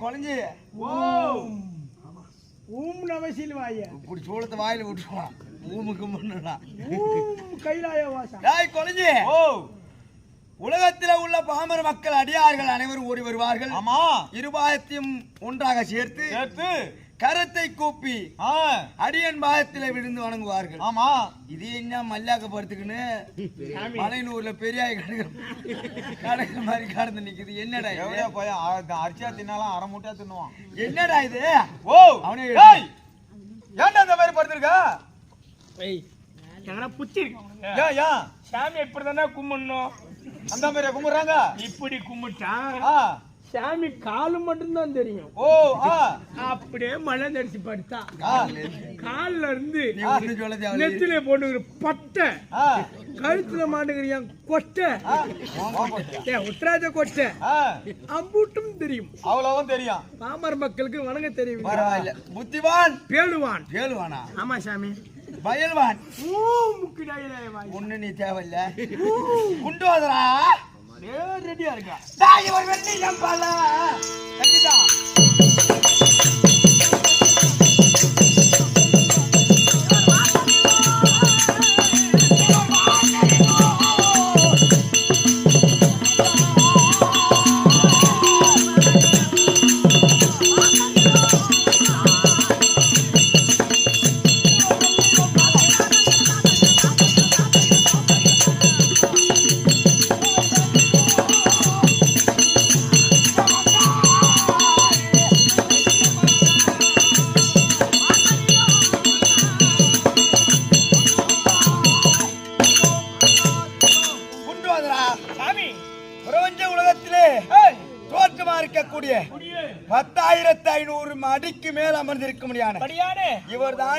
குழஞ்சி. நம இப்படி சூளத்தை வாயில விட்டுருவான் ஊமுக்கு முன்னா கைலாய வாசா. ஏய் குழஞ்சி. ஓ உலகத்தில உள்ள பாமர மக்கள் அடியார்கள் அனைவரும் ஓடி வருவார்கள். ஆமா. இருபாயத்தையும் ஒன்றாக சேர்த்து சேர்த்து கரத்தை கூப்பி ஆ. அடியன் பாயத்தில விழுந்து வணங்குவார்கள். ஆமா. இது என்ன மல்லாக்க படுத்துக்கின்னு மலையனூர்ல பெரியாய் கடைகள் கடைகள் மாதிரி கடந்து நிக்குது. என்னடா எவ்வளோ போய் அரிசியா தின்னாலும் அரை மூட்டையா தின்னுவான். என்னடா இது? ஓ அவனே ஏன்டா இந்த மாதிரி படுத்திருக்க? புத்தி இருக்கு? ஏன் ஏன்? சாமி இப்படிதானே கும்பிடணும்? அந்த மாதிரி கும்பிடுறாங்க? இப்படி கும்பிட்டா ஆ. சாமி காலு மட்டும்தான் தெரியும். ஓ ஆ. அப்படியே மழை நடிச்சு படுத்தா. ஆ கால்ல இருந்து நெத்தில போட்டுக்கிற பட்டை. கழுத்துல மாட்டுக்கிற கொட்டை. ஆ. ஏன் உத்தராஜ கொட்டை. அம்பூட்டும் தெரியும். அவ்வளவும் தெரியும். பாமர மக்களுக்கு வணங்க தெரியும். பரவாயில்ல. புத்திவான். பேடுவான் கேளுவானா ஆமா சாமி. பயல்வான் ஒண்ணு நீ தேவையில்ல. குண்டு வாதரா? ரெடியா இருக்கா? தாய் ஒரு வெள்ளி நம்பால கண்டிதா பிரபஞ்ச உலகத்திலே தோற்றமா இருக்கக்கூடிய பத்தாயிரத்து ஐநூறு அடிக்கு மேல் அமர்ந்திருக்க முடியாது. படியானே இவர்தான்